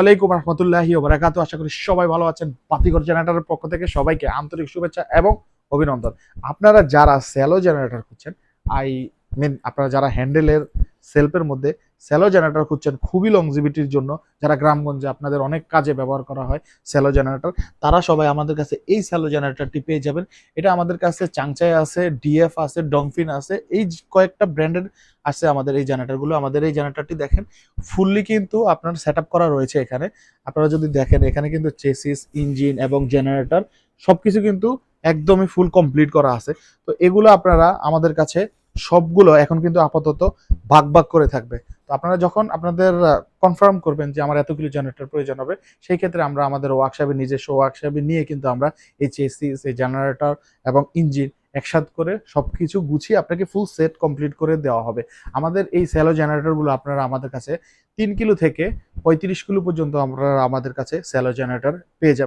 আলাইকুম রহমতুল্লাহি আশা করি সবাই ভালো আছেন। পক্ষ থেকে সবাইকে আন্তরিক শুভেচ্ছা এবং অভিনন্দন। আপনারা যারা জেনারেটর আই মিন আপনারা যারা হ্যান্ডেলের সেলফের মধ্যে স্যালো জেনারেটর খুঁজছেন খুবই লংজিভিটির জন্য, যারা গ্রামগঞ্জে আপনাদের অনেক কাজে ব্যবহার করা হয় স্যালো জেনারেটর তারা সবাই আমাদের কাছে এই স্যালো জেনারেটরটি পেয়ে যাবেন। এটা আমাদের কাছে চাংচাই আছে ডিএফ আছে ডংফিন আছে, এই কয়েকটা ব্র্যান্ডের আছে আমাদের এই জেনারেটরগুলো আমাদের এই জেনারেটরটি দেখেন ফুললি কিন্তু আপনার সেট করা রয়েছে এখানে। আপনারা যদি দেখেন, এখানে কিন্তু চেসিস ইঞ্জিন এবং জেনারেটর সবকিছু কিন্তু একদমই ফুল কমপ্লিট করা আছে। তো এগুলো আপনারা আমাদের কাছে সবগুলো এখন কিন্তু আপাতত ভাগ ভাগ করে থাকবে। তো আপনারা যখন আপনাদের কনফার্ম করবেন যে আমার এতগুলো জেনারেটর প্রয়োজন হবে, সেই ক্ষেত্রে আমরা আমাদের ওয়ার্কশপে নিজস্ব ওয়ার্কশপে নিয়ে কিন্তু আমরা এই চেসিস এই জেনারেটর এবং ইঞ্জিন একসাথে করে সব কিছু গুছিয়ে আপনাকে ফুল সেট কমপ্লিট করে দেওয়া হবে। আমাদের এই স্যালো জেনারেটরগুলো আপনারা আমাদের কাছে তিন কিলো থেকে পঁয়ত্রিশ কিলো পর্যন্ত আমরা আমাদের কাছে স্যালো জেনারেটর পেয়ে যাবেন।